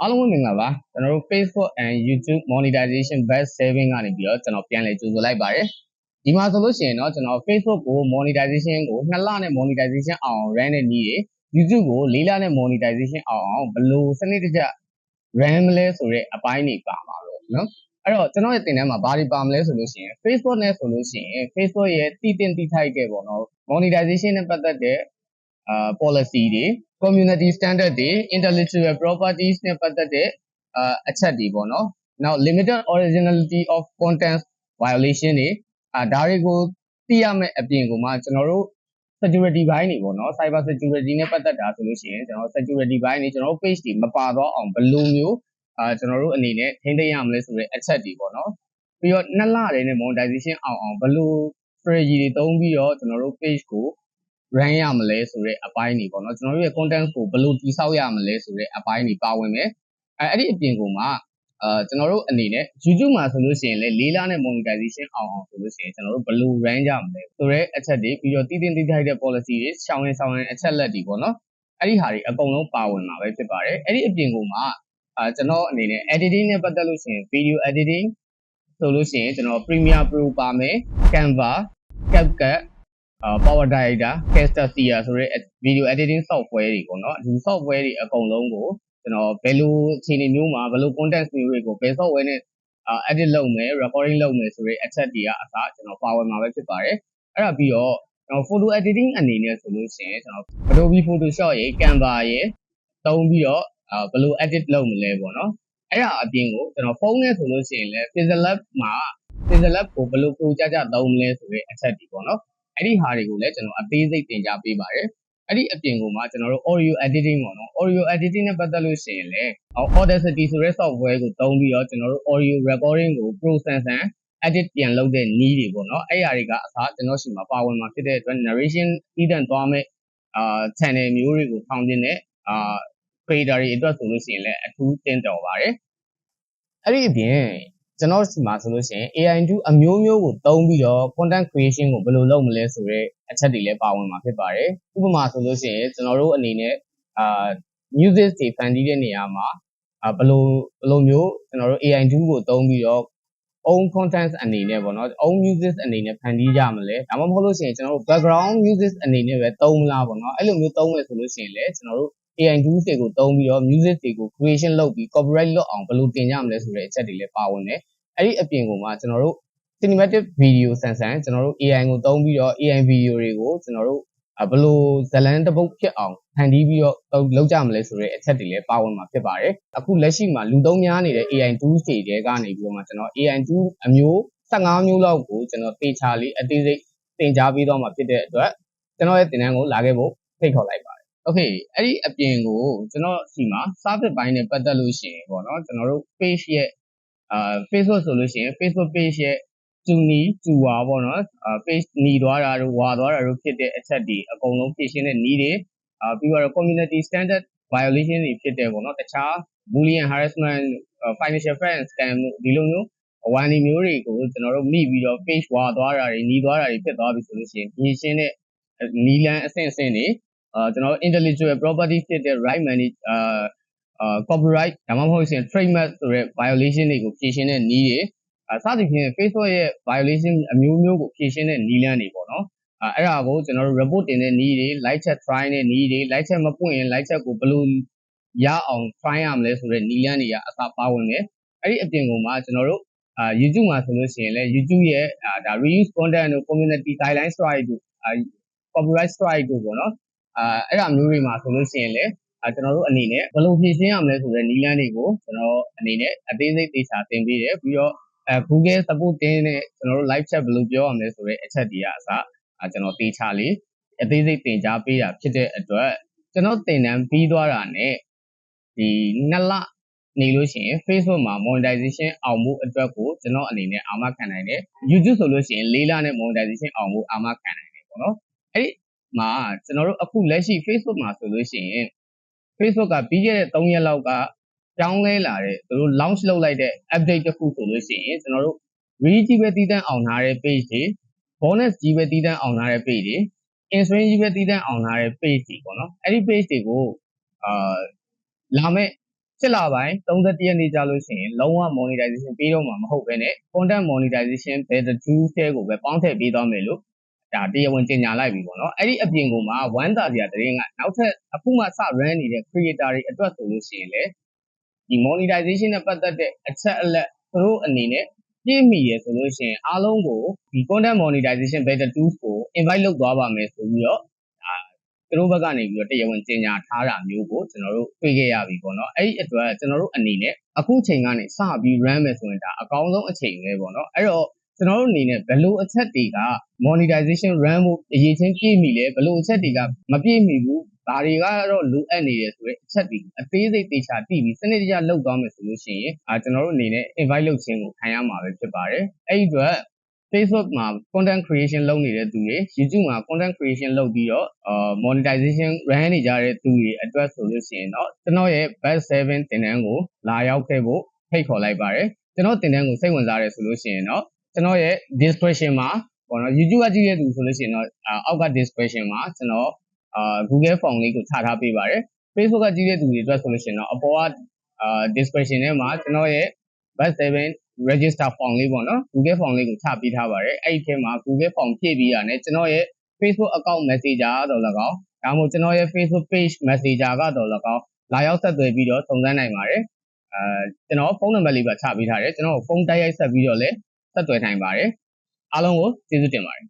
အားလုံးပဲမင်္ဂလာပါကျွန်တော်တို့ Facebook and YouTube monetization best saving ကနေပြီးတော့ကျွန်တော်ပြန်လည်ကြိုဆိုလိုက်ပါတယ်ဒီမှာဆိုလို့ရှိရင်တော့ကျွန်တော် Facebook ကို monetization ကို2လနဲ့ monetization အောင် run တဲ့နည်းတွေ YouTube ကို4လနဲ့ monetization အောင်အောင်ဘယ်လိုစနစ်တကျ run မလဲဆိုတဲ့အပိုင်းတွေပါပါတော့เนาะအဲ့တော့ကျွန်တော်ရဲ့သင်တန်းမှာဘာတွေပါမလဲဆိုလို့ရှိရင် Facebook နဲ့ဆိုလို့ရှိရင် Facebook ရဲ့တည်တင်တည်ထိုက်တဲ့ပေါ့နော် monetization နဲ့ပတ်သက်တဲ့အာ policy တွေ community standard တွေ intellectual properties နဲ့ပတ်သက်တဲ့အာအချက်တွေပေါ့နော် နောက် limited originality of content violation တွေအာဒါတွေကိုသိရမယ့်အပြင်ကိုမှကျွန်တော်တို့ security ဘိုင်းတွေပေါ့နော် cyber security နဲ့ပတ်သက်တာဆိုလို့ရှိရင်ကျွန်တော် security ဘိုင်းတွေကျွန်တော်တို့ page တွေမပါတော့အောင်ဘယ်လိုမျိုးအာကျွန်တော်တို့အနေနဲ့ထိန်းသိမ်းရမလဲဆိုတဲ့အချက်တွေပေါ့နော်ပြီးတော့နှစ်လတည်းနဲ့ monetization အောင်အောင်ဘယ်လို strategy တွေသုံးပြီးတော့ကျွန်တော်တို့ page ကို run ရမလဲဆိုတဲ့အပိုင်းတွေပေါ့နော်ကျွန်တော်တို့ရဲ့ content ကိုဘယ်လိုတည်ဆောက်ရမလဲဆိုတဲ့အပိုင်းတွေပါဝင်မယ်အဲအဲ့ဒီအပြင်ကမှအာကျွန်တော်တို့အနေနဲ့ YouTube မှာဆိုလို့ရှိရင်လည်းလေးလားနဲ့ monetization အောင်အောင်ဆိုလို့ရှိရင်ကျွန်တော်တို့ဘယ်လို run ကြမလဲဆိုတဲ့အချက်တွေပြီးတော့တည်တင်တည်ထိုက်တဲ့ policy တွေရှောင်းရင်ရှောင်းရင်အချက်လက်တွေပေါ့နော်အဲ့ဒီဟာတွေအကုန်လုံးပါဝင်မှာပဲဖြစ်ပါတယ်အဲ့ဒီအပြင်ကမှအာကျွန်တော်အနေနဲ့ editing နဲ့ပတ်သက်လို့ရှိရင် video editing ဆိုလို့ရှိရင်ကျွန်တော် Premiere Pro ပါမယ် Canva CapCut အာ Power Director, Camtasia ဆိုတဲ့ video editing software တွေပေါ့နော်ဒီ software တွေအကုန်လုံးကိုကျွန်တော်ဘယ်လိုအခြေအနေမျိုးမှာဘယ်လို content မျိုးတွေကိုဘယ် software နဲ့အာ edit လုပ်မယ် recording လုပ်မယ်ဆိုတဲ့အချက်တွေကအစားကျွန်တော်ပါဝင်မှာပဲဖြစ်ပါတယ်အဲ့ဒါပြီးတော့ကျွန်တော် photo editing အနေနဲ့ဆိုလို့ရှိရင်ကျွန်တော် Adobe Photoshop ရဲ့ Canva ရဲ့တုံးပြီးတော့အာဘယ်လို edit လုပ်မလဲပေါ့နော်အဲ့ဒါအပြင်ကိုကျွန်တော်ဖုန်းနဲ့ဆိုလို့ရှိရင်လည်း Pixel Lab မှာ Pixel Lab ကိုဘယ်လို pro ကြကြသုံးမလဲဆိုတဲ့အချက်တွေပေါ့နော် အဲ့ဒီဟာတွေကိုလည်းကျွန်တော်အသေးစိတ်သင်ကြားပေးပါတယ်အဲ့ဒီအပြင်ကမှကျွန်တော်တို့ audio editing ပေါ့နော် audio editing နဲ့ပတ်သက်လို့ရှိရင်လည်း Audacity ဆိုတဲ့ software ကိုသုံးပြီးတော့ကျွန်တော်တို့ audio recording ကို process and edit ပြန်လုပ်တဲ့နည်းတွေပေါ့နော်အဲ့အရာတွေကအစားကျွန်တော်ရှိမှာပါဝင်မှာဖြစ်တဲ့အတွက် narration ပြီးတဲ့သွားမဲ့အာ channel မျိုးတွေကိုထောင်တင်တဲ့အာ creator တွေအတွက်ဆိုလို့ရှိရင်လည်းအထူးတင်တော်ပါတယ်အဲ့ဒီအပြင် ကျွန်တော်ဒီမှာဆိုလို့ရှိရင် AI2 အမျိုးမျိုးကိုသုံးပြီးတော့ content creation ကိုဘယ်လိုလုပ်မလဲဆိုတော့အချက်တွေလည်းပါဝင်မှာဖြစ်ပါတယ်ဥပမာဆိုလို့ရှိရင်ကျွန်တော်တို့အနေနဲ့အာ music တွေဖန်တီးတဲ့နေရာမှာအာဘယ်လိုဘယ်လိုမျိုးကျွန်တော်တို့ AI2 ကိုသုံးပြီးတော့ own content အနေနဲ့ပေါ့နော် own music အနေနဲ့ဖန်တီးကြမလဲဒါမှမဟုတ်လို့ရှိရင်ကျွန်တော်တို့ background music အနေနဲ့ပဲသုံးမလားပေါ့နော်အဲ့လိုမျိုးသုံးမယ်ဆိုလို့ရှိရင်လည်းကျွန်တော်တို့ AI tools တွေကိုသုံးပြီးတော့ music တွေကို creation လုပ်ပြီး copyright လွတ်အောင်ဘယ်လိုတင်ကြမလဲဆိုတဲ့အချက်တွေလည်းပါဝင်တယ်အဲ့ဒီအပြင်ကမှကျွန်တော်တို့ cinematic video ဆန်ဆန်ကျွန်တော်တို့ AI ကိုသုံးပြီးတော့ AI video တွေကိုကျွန်တော်တို့ဘယ်လိုဇလန်းတစ်ပုတ်ဖြစ်အောင်ဖန်တီးပြီးတော့လုပ်ကြမလဲဆိုတဲ့အချက်တွေလည်းပါဝင်မှာဖြစ်ပါတယ်အခုလက်ရှိမှာလူသုံးများနေတဲ့ AI tools တွေတဲကနေပြီးတော့မှကျွန်တော် AI tool အမျိုး15မျိုးလောက်ကိုကျွန်တော်တေချာလေးအသေးစိတ်သင်ကြားပေးတော့မှာဖြစ်တဲ့အတွက်ကျွန်တော်ရဲ့သင်တန်းကိုလာခဲ့ဖို့ဖိတ်ခေါ်လိုက်ပါ တယ် okay အဲ့ဒီအပြင်ကိုကျွန်တော်ဒီမှာ service ဘိုင်းနဲ့ပတ်သက်လို့ရှိရင်ပေါ့နော်ကျွန်တော်တို့ page ရဲ့အာ Facebook ဆိုလို့ရှိရင် Facebook page ရဲ့ကျူနီကျူဝါပေါ့နော်အာ page หนีသွားတာတို့ဝါသွားတာတို့ဖြစ်တဲ့အချက်တွေအကုန်လုံးဖြည့်ရှင်းတဲ့နည်းတွေအာပြီးတော့ community standard violation တွေဖြစ်တဲ့ပေါ့နော်တခြား boolean harassment financial fraud scam တို့ဒီလိုမျိုးဝမ်ဒီမျိုးတွေကိုကျွန်တော်တို့မိပြီးတော့ page ဝါသွားတာတွေหนีသွားတာတွေဖြစ်သွားပြီဆိုလို့ရှိရင်ဖြည့်ရှင်းတဲ့နီလန်အဆင့်အဆင့်တွေ အာကျွန်တော် intellectual property ဖြစ်တဲ့ right manage အာအာ copyright ဒါမှမဟုတ်ရင် trademark ဆိုတဲ့ violation တွေကိုဖြည့်ရှင်းတဲ့နည်းတွေအဲစသဖြင့် Facebook ရဲ့ violation အမျိုးမျိုးကိုဖြည့်ရှင်းတဲ့နည်းလမ်းတွေပေါ့နော်အဲအဲ့ဒါကိုကျွန်တော်တို့ report တင်တဲ့နည်းတွေ live chat try တဲ့နည်းတွေ live chat မပွင့်ရင် live chat ကိုဘယ်လိုရအောင် try ရမလဲဆိုတဲ့နည်းလမ်းတွေကအစပါဝင်တယ်အဲ့ဒီအပြင်ကမှကျွန်တော်တို့အာ YouTube မှာဆိုလို့ရှိရင်လည်း YouTube ရဲ့ဒါ reuse content တို့ community guideline strike တို့ copyright strike တို့ပေါ့နော် အာအဲ့ဒါမျိုးတွေမှာဆိုလို့ရှိရင်လည်းအဲကျွန်တော်တို့အနေနဲ့ဘယ်လိုဖြည့်ရှင်းရမလဲဆိုတဲ့နည်းလမ်းတွေကိုကျွန်တော်အနေနဲ့အသေးစိတ်သေချာသင်ပေးတယ်ပြီးတော့အဲ Google support တင်းနဲ့ကျွန်တော်တို့ live chat ဘယ်လိုပြောရမလဲဆိုတဲ့အချက်တွေကအစအဲကျွန်တော်သေချာလေးအသေးစိတ်သင်ကြားပေးတာဖြစ်တဲ့အတွက်ကျွန်တော်သင်တန်းပြီးသွားတာနဲ့ဒီနှစ်လနေလို့ရှိရင် Facebook မှာ monetization အောင်မှုအတွက်ကိုကျွန်တော်အနေနဲ့အာမခံနိုင်တယ် YouTube ဆိုလို့ရှိရင်လေးလနဲ့ monetization အောင်မှုအာမခံနိုင်တယ်ပေါ့နော်အဲ့ဒီ မှာကျွန်တော်တို့အခုလက်ရှိ Facebook မှာဆိုလို့ရှိရင် Facebook ကပြီးခဲ့တဲ့3ရက်လောက်ကပြောင်းလဲလာတဲ့သူတို့ launch လုပ်လိုက်တဲ့ update တစ်ခုဆိုလို့ရှိရင်ကျွန်တော်တို့ reach ကြီးပဲတည်တံ့အောင်ထားတဲ့ page တွေ bonus ကြီးပဲတည်တံ့အောင်ထားတဲ့ page တွေ in-swing ကြီးပဲတည်တံ့အောင်ထားတဲ့ page တွေပေါ့နော်အဲ့ဒီ page တွေကိုအာလာမဲ့7လပိုင်း31ရက်နေ့ကြာလို့ရှိရင်လုံးဝ monetization ပေးတော့မှာမဟုတ်ဘဲနဲ့ content monetization better tools တွေကိုပဲပေါင်းထည့်ပေးသွားမယ်လို့ ဒါတရားဝင်ကြေညာလိုက်ပြီပေါ့နော်အဲ့ဒီအပြင်ကမှဝမ်းသာစရာသတင်းကနောက်ထပ်အခုမှစ run နေတဲ့ creator တွေအတွက်ဆိုလို့ရှိရင်လေဒီ monetization နဲ့ပတ်သက်တဲ့အချက်အလက်သူတို့အနေနဲ့ပြည့်မီရဆိုလို့ရှိရင်အားလုံးကိုဒီ content monetization better tools ကို invite လုပ်သွားပါမယ်ဆိုပြီးတော့ဒါသူတို့ဘက်ကနေပြီးတော့တရားဝင်ကြေညာထားတာမျိုးကိုကျွန်တော်တို့တွေ့ခဲ့ရပြီပေါ့နော်အဲ့ဒီအတွက်ကျွန်တော်တို့အနေနဲ့အခုချိန်ကနေစပြီး run မယ်ဆိုရင်ဒါအကောင်းဆုံးအချိန်ပဲပေါ့နော်အဲ့တော့ ကျွန်တော်တို့အနေနဲ့ဘယ်လိုအချက်တွေက monetization run ဖို့အရေးချင်းပြည့်မီလဲဘယ်လိုအချက်တွေကမပြည့်မီဘူးဘာတွေကတော့လိုအပ်နေတယ်ဆိုတဲ့အချက်တွေအသေးစိတ်တေချာတည်ပြီးစနစ်တကျလုပ်သွားမယ်ဆိုလို့ရှိရင်အာကျွန်တော်တို့အနေနဲ့ invite လုပ်ခြင်းကိုခံရမှာပဲဖြစ်ပါတယ်အဲ့ဒီအတွက် Facebook မှာ content creation လုပ်နေတဲ့သူတွေ YouTube မှာ content creation လုပ်ပြီးတော့အာ monetization run နေကြတဲ့သူတွေအတွက်ဆိုလို့ရှိရင်တော့ကျွန်တော်ရဲ့ best 7တင်တန်းကိုလာရောက်ခဲ့ဖို့ဖိတ်ခေါ်လိုက်ပါတယ်ကျွန်တော်တင်တန်းကိုစိတ်ဝင်စားတယ်ဆိုလို့ရှိရင်တော့ ကျွန်တော်ရဲ့ description မှာပေါ့နော် YouTube ကကြည့်ရတဲ့သူဆိုလို့ရှိရင်တော့အောက်က description မှာကျွန်တော်အာ Google Form လေးကိုချထားပေးပါတယ် Facebook ကကြည့်တဲ့သူတွေအတွက်ဆိုလို့ရှိရင်တော့အပေါ်ကအာ description ထဲမှာကျွန်တော်ရဲ့ best 7 register form လေးပေါ့နော် Google Form လေးကိုချပေးထားပါတယ်အဲ့ဒီထဲမှာ Google Form ဖြည့်ပြီးရတယ်ကျွန်တော်ရဲ့ Facebook account messenger တော့၎င်းဒါမှမဟုတ်ကျွန်တော်ရဲ့ Facebook page messenger ကတော့၎င်းလာရောက်ဆက်သွယ်ပြီးတော့စုံစမ်းနိုင်ပါတယ်အဲကျွန်တော်ဖုန်းနံပါတ်လေးပါချပေးထားတယ်ကျွန်တော်ဖုန်းတိုက်ရိုက်ဆက်ပြီးတော့လည်း ဆက်သွယ်နိုင်ပါတယ်အားလုံးကိုကျေးဇူးတင်ပါတယ်